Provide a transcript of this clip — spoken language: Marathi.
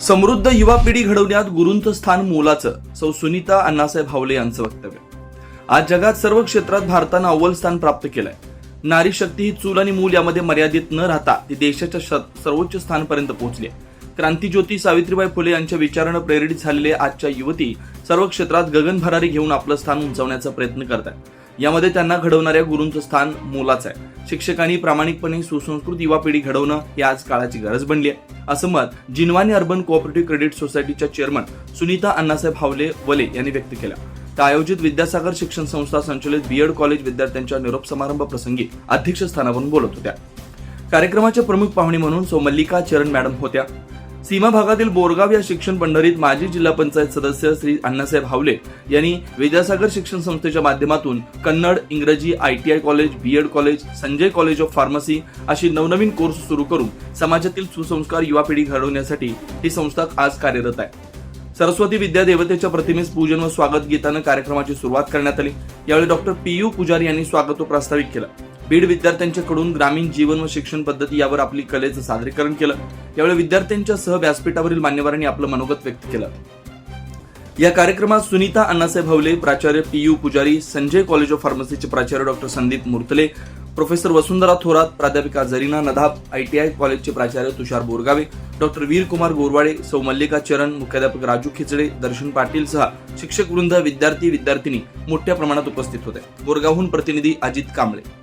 समृद्ध युवा पिढी घडवण्यात गुरूंचं स्थान मोलाचं सौ सुनीता अण्णासाहेब भावले यांचं वक्तव्य. आज जगात सर्व क्षेत्रात भारतानं अव्वल स्थान प्राप्त केलंय. नारी शक्ती ही चूल आणि मूल यामध्ये मर्यादित न राहता ती देशाच्या सर्वोच्च स्थानपर्यंत पोहोचली क्रांतीज्योती सावित्रीबाई फुले यांच्या विचारानं प्रेरित झालेले आजच्या युवती सर्व क्षेत्रात गगनभरारी घेऊन आपलं स्थान उंचावण्याचा प्रयत्न करत आहेत यामध्ये त्यांना घडवणाऱ्या गुरूंचं स्थान मोलाचं आहे. शिक्षकांनी प्रामाणिकपणे सुसंस्कृत युवा पिढी घडवणं ही आज काळाची गरज बनली आहे. असं मत जिनवानी अर्बन कोऑपरेटिव्ह क्रेडिट सोसायटीच्या चेअरमन सुनीता अण्णासाहेब हावले वले यांनी व्यक्त केलं. तर आयोजित विद्यासागर शिक्षण संस्था संचलित बीएड कॉलेज विद्यार्थ्यांच्या निरोप समारंभ प्रसंगी अध्यक्षस्थानावरून बोलत होत्या. कार्यक्रमाच्या प्रमुख पाहुणे म्हणून सो मल्लिका चरण मॅडम होत्या. सीमा भागातील बोरगाव या शिक्षण पंढरीत माजी जिल्हा पंचायत सदस्य श्री अण्णासाहेब हावले यांनी विद्यासागर शिक्षण संस्थेच्या माध्यमातून कन्नड इंग्रजी ITI college BEd college Sanjay college of pharmacy अशी नवनवीन कोर्स सुरू करून समाजातील सुसंस्कार युवा पिढी घडवण्यासाठी ही संस्था आज कार्यरत आहे. सरस्वती विद्या देवतेच्या प्रतिमेस पूजन व स्वागत गीतानं कार्यक्रमाची सुरुवात करण्यात आली. यावेळी डॉक्टर पी यू पुजारी यांनी स्वागत प्रस्तावित प्रास्ताविक केलं. बीड विद्यार्थ्यांच्याकडून ग्रामीण जीवन व शिक्षण पद्धती यावर आपली कलेचं सादरीकरण केलं. यावेळी विद्यार्थ्यांच्या सह व्यासपीठावरील मान्यवरांनी आपलं मनोगत व्यक्त केलं. या कार्यक्रमात सुनीता अण्णासाहेब हवले प्राचार्य पी यू पुजारी संजय कॉलेज ऑफ फार्मसीचे प्राचार्य डॉक्टर संदीप मुर्तले प्रोफेसर वसुंधरा थोरात प्राध्यापिका जरीना नदाब आयटीआय कॉलेजचे प्राचार्य तुषार बोरगावे डॉक्टर वीरकुमार गोरवाडे सौ मल्लिका चरण मुख्याध्यापक राजू खिचडे दर्शन पाटील सह शिक्षक वृंद विद्यार्थी विद्यार्थिनी मोठ्या प्रमाणात उपस्थित होते. बोरगावहून प्रतिनिधी अजित कांबळे.